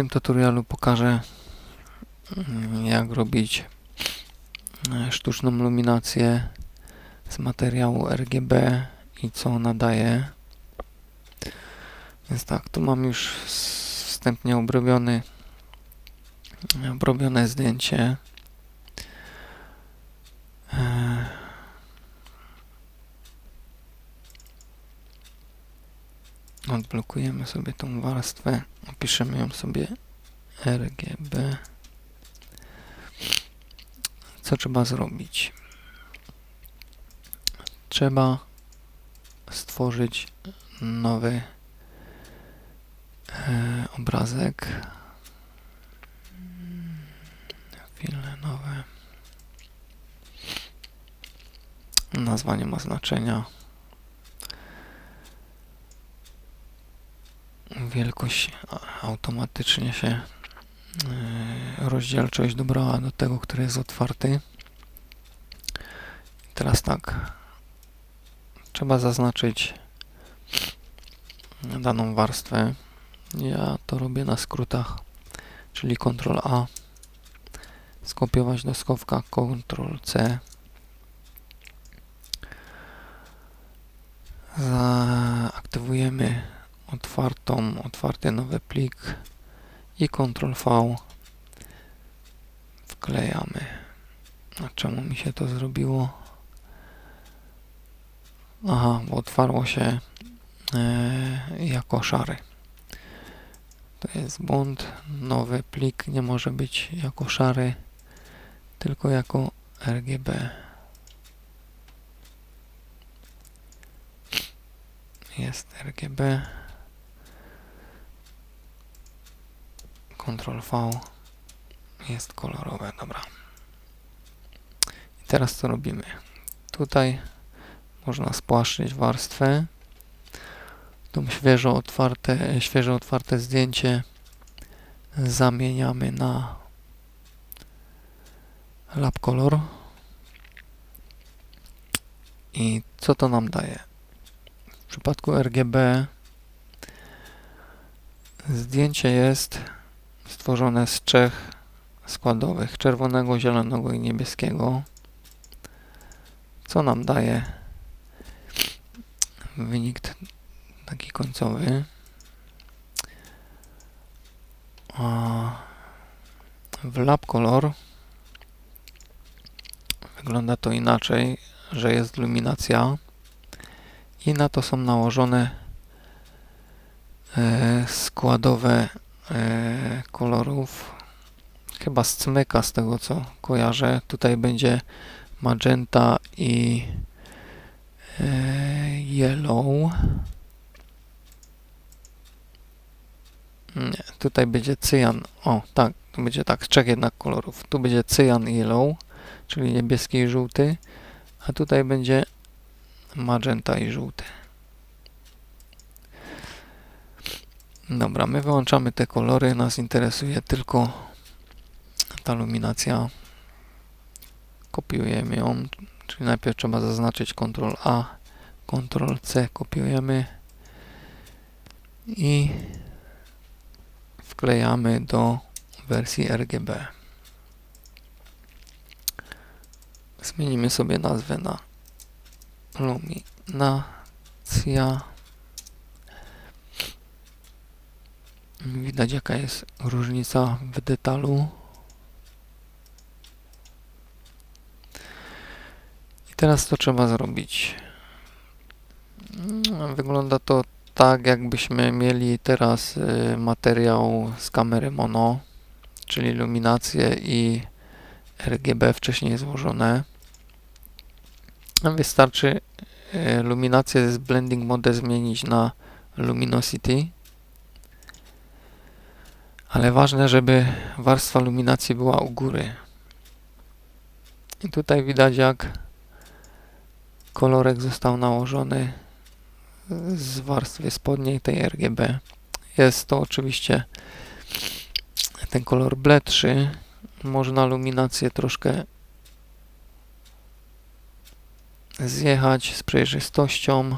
tym tutorialu pokażę mm, jak robić e, sztuczną luminację z materiału RGB i co ona daje. Więc tak, tu mam już wstępnie obrobiony obrobione zdjęcie. Odblokujemy sobie tą warstwę, opiszemy ją sobie RGB. Co trzeba zrobić? Trzeba stworzyć nowy e, obrazek. Chwilę nowe. Nazwa nie ma znaczenia. Wielkość automatycznie się e, rozdzielczość dobrała do tego, który jest otwarty. Teraz tak. Trzeba zaznaczyć daną warstwę. Ja to robię na skrótach, czyli Ctrl A, skopiować do schowka Ctrl C. Zaaktywujemy otwartą, otwarty nowy plik i Ctrl V wklejamy. A czemu mi się to zrobiło? Aha, bo otwarło się e, jako szary. To jest błąd. Nowy plik nie może być jako szary, tylko jako RGB. Jest RGB. Ctrl V. Jest kolorowe, dobra. I teraz co robimy? Tutaj można spłaszczyć warstwę. Tą świeżo otwarte, świeżo otwarte zdjęcie zamieniamy na lab color. I co to nam daje? W przypadku RGB zdjęcie jest stworzone z trzech składowych czerwonego, zielonego i niebieskiego. Co nam daje wynik taki końcowy. W Lab Color wygląda to inaczej, że jest luminacja i na to są nałożone e, składowe kolorów. Chyba z cmyka z tego co kojarzę. Tutaj będzie magenta i e, yellow. Nie, tutaj będzie cyjan. O, tak, będzie tak, z trzech jednak kolorów. Tu będzie cyjan i yellow, czyli niebieski i żółty, a tutaj będzie magenta i żółty. Dobra, my wyłączamy te kolory, nas interesuje tylko ta luminacja. Kopiujemy ją, czyli najpierw trzeba zaznaczyć Ctrl A, Ctrl C, kopiujemy i wklejamy do wersji RGB. Zmienimy sobie nazwę na luminacja. Widać jaka jest różnica w detalu. I teraz co trzeba zrobić? Mm, Wygląda to tak, jakbyśmy mieli teraz y, materiał z kamery mono, czyli luminację i RGB wcześniej złożone. Wystarczy y, luminację z Blending Mode zmienić na Luminosity. Ale ważne, żeby warstwa luminacji była u góry. I tutaj widać jak kolorek został nałożony z warstwy spodniej tej RGB. Jest to oczywiście ten kolor bledszy. Można luminację troszkę zjechać z przejrzystością.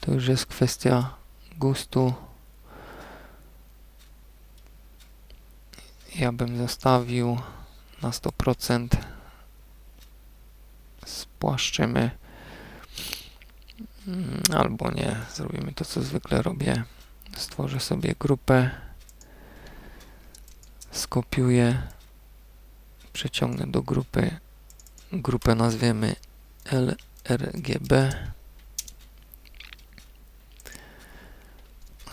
To już jest kwestia gustu. Ja bym zostawił na 100%. Spłaszczymy. Mm, Albo nie. Zrobimy to, co zwykle robię. Stworzę sobie grupę. Skopiuję. Przeciągnę do grupy. Grupę nazwiemy LRGB.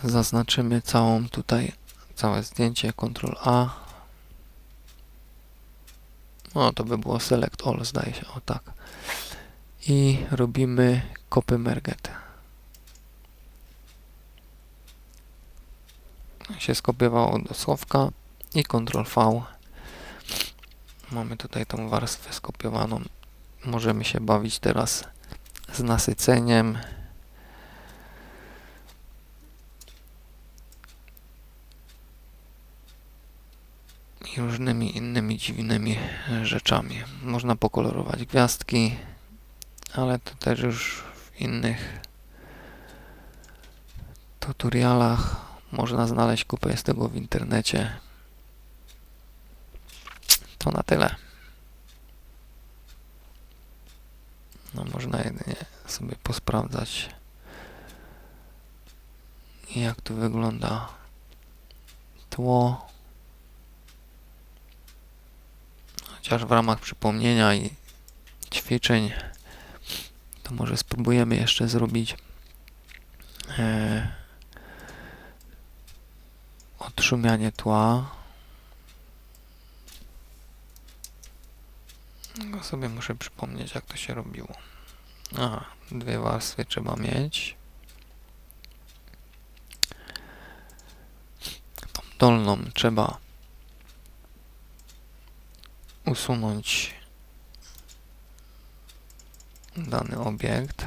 Zaznaczymy całą tutaj, całe zdjęcie, Ctrl A. No to by było Select All, zdaje się, o tak. I robimy Copy Merget. Się skopiowało do słowka i Ctrl V. Mamy tutaj tą warstwę skopiowaną. Możemy się bawić teraz z nasyceniem. I różnymi innymi dziwnymi rzeczami. Można pokolorować gwiazdki, ale to też już w innych tutorialach można znaleźć kupę jest tego w internecie. To na tyle. No można jedynie sobie posprawdzać jak tu wygląda tło. Chociaż w ramach przypomnienia i ćwiczeń to może spróbujemy jeszcze zrobić e, odszumianie tła. Go sobie muszę przypomnieć, jak to się robiło. Aha, dwie warstwy trzeba mieć. Tą dolną trzeba usunąć dany obiekt.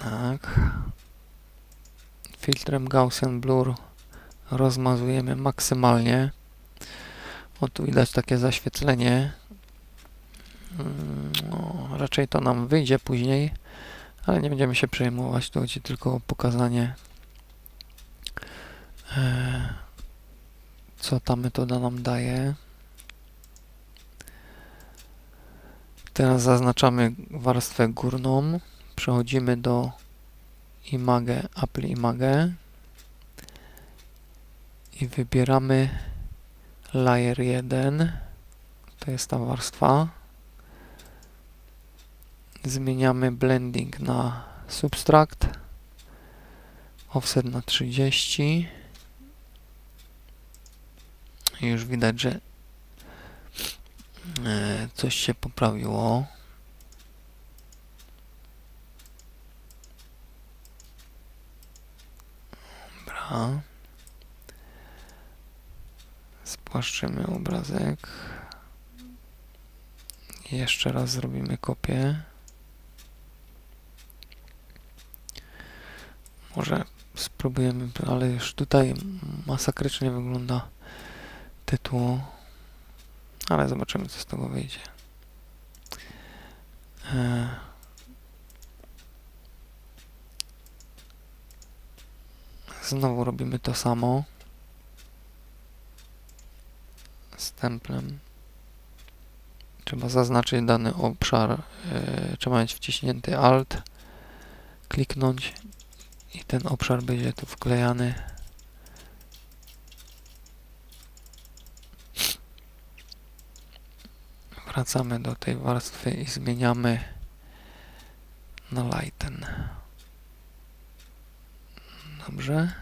Tak. Filtrem Gaussian Blur rozmazujemy maksymalnie. O, tu widać takie zaświetlenie. Mm, No, raczej to nam wyjdzie później, ale nie będziemy się przejmować. Tu chodzi tylko o pokazanie, e, co ta metoda nam daje. Teraz zaznaczamy warstwę górną. Przechodzimy do Image, Apple Image i wybieramy Layer 1. To jest ta warstwa. Zmieniamy blending na subtract. Offset na 30. I już widać, że e, coś się poprawiło. Dobra. Spłaszczymy obrazek. Jeszcze raz zrobimy kopię. Może spróbujemy, ale już tutaj masakrycznie wygląda tytuł. Ale zobaczymy, co z tego wyjdzie. E, Znowu robimy to samo. Z templem. Trzeba zaznaczyć dany obszar. e, trzeba mieć wciśnięty Alt. Kliknąć i ten obszar będzie tu wklejany. Wracamy do tej warstwy i zmieniamy na lighten. Dobrze.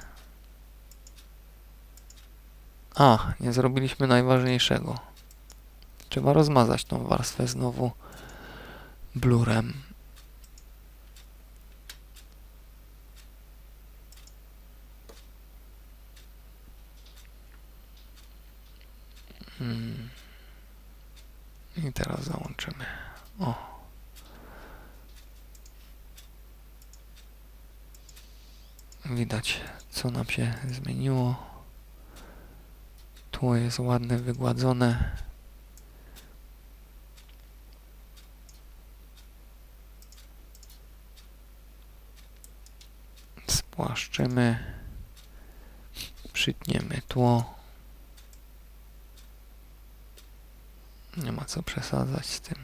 A, nie zrobiliśmy najważniejszego. Trzeba rozmazać tą warstwę znowu blurem. I teraz załączymy. O. Widać, co nam się zmieniło. Tło jest ładne, wygładzone. spłaszczymy, przytniemy tło. Nie ma co przesadzać z tym.